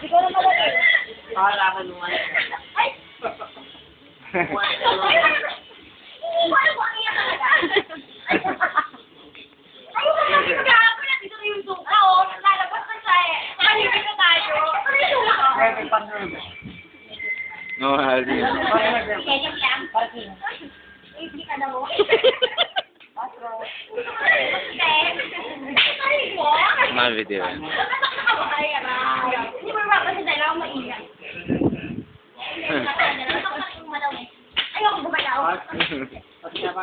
Ikaw na malaki. Pakalakan mo nga. Ay! Ay, wala ko ang iyak talaga. Ay, wala ko gago na dito na yung suka, oh. Lalabas na siya eh. Makalibig na tayo. Ano yung suka? Pwede pang nurse. No, Haldi. Kaya lang. Parking. Eh, hindi ka na mo. Pasro. Ay, mo? Mga video. Hindi mo ba kasi dahil ako maingat. Ayoko gumalaw. Pati na pa.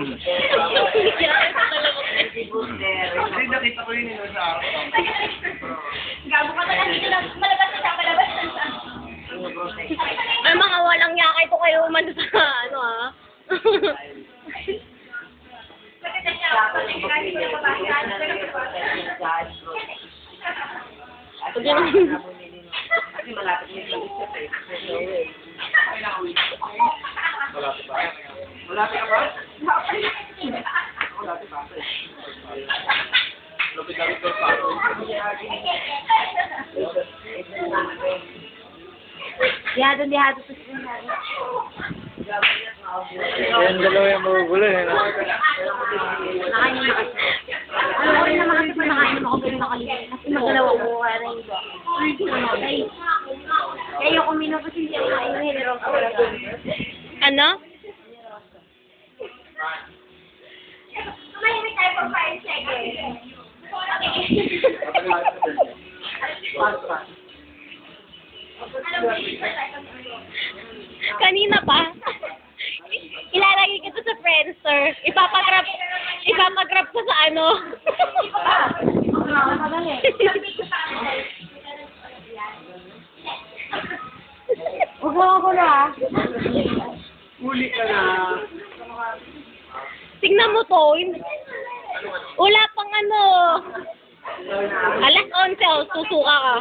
Hindi nakita ko yun yun sa ka talaga dito. Malabas siya, malabas na siya. Ay, mga walang yakay ko kayo man sa ano ah. Maganda siya. Dapat yung bakilya. Hindi ko na nag-protect yung dahil bro. At Pag yun- bakit na bumili nun? Kasi malapit na yung. So, eh. Malapit ka ba? Pa. Dihado, dihado sa screen Yan dalawa yung magugulo eh. no? Nakain na kasi. Alam ko rin naman kasi kung nakain naman ako pero nakalimutan. Kasi magalaw ako kaya na iba. Ay, Kanina pa. Ilalagay kita sa Friendster. Ipapagrab, ipapagrab ko sa ano. Huwag mo ako na. Huli ka na. Tingnan mo to. Wala pang ano. Alas 11, oh, susuka ka.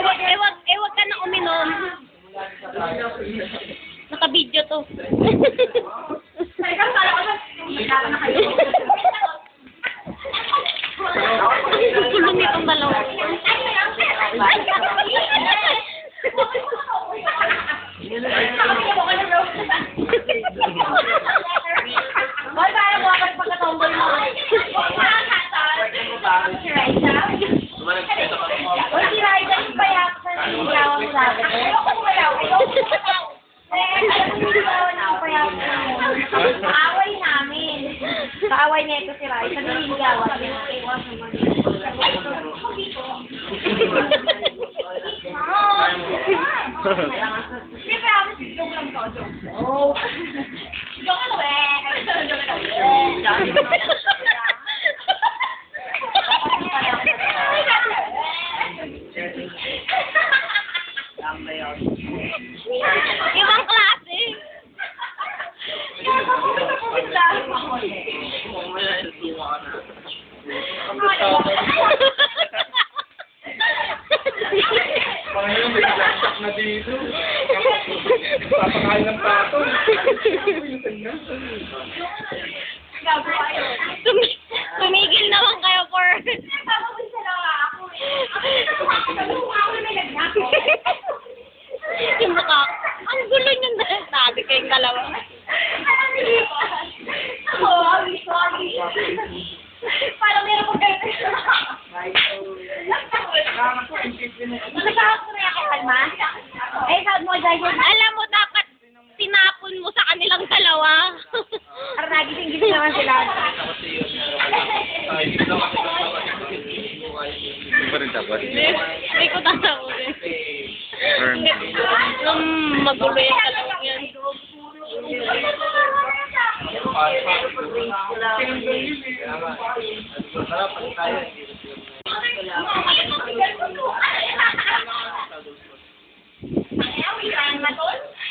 Wag, wag, eh, wag ka na uminom. Naka-video to. Susulong itong dalawa. Hoy, para mo ako pagkatomboy mo. Si Raisa? Hoy, si Raisa yung payak sa sinyawa mo dati. Ayoko gumalaw. Ayoko gumalaw. Eh, alam mo yung gumalaw na payak mo. Kaaway namin. Kaaway na ito si Raisa. Nililigawan. Siyempre ako si Joke lang to. Joke. Oh. Joke ano eh. Joke ano Ibang dito. Papakain ng pato. Tumi- tumigil naman kayo for... yung mukha. Ang gulo niyong dahil sabi kayong dalawa. Parang meron ko kayo. Ko na yung kalma. Eh, sabi mo, Jai, Alam mo, dapat tinapon mo sa kanilang dalawa. para nagising-gising naman sila. Hindi pa rin dapat. Hindi ko tatawurin. Firm. Nung magulo yung dalawang yan. Okay, well, eh.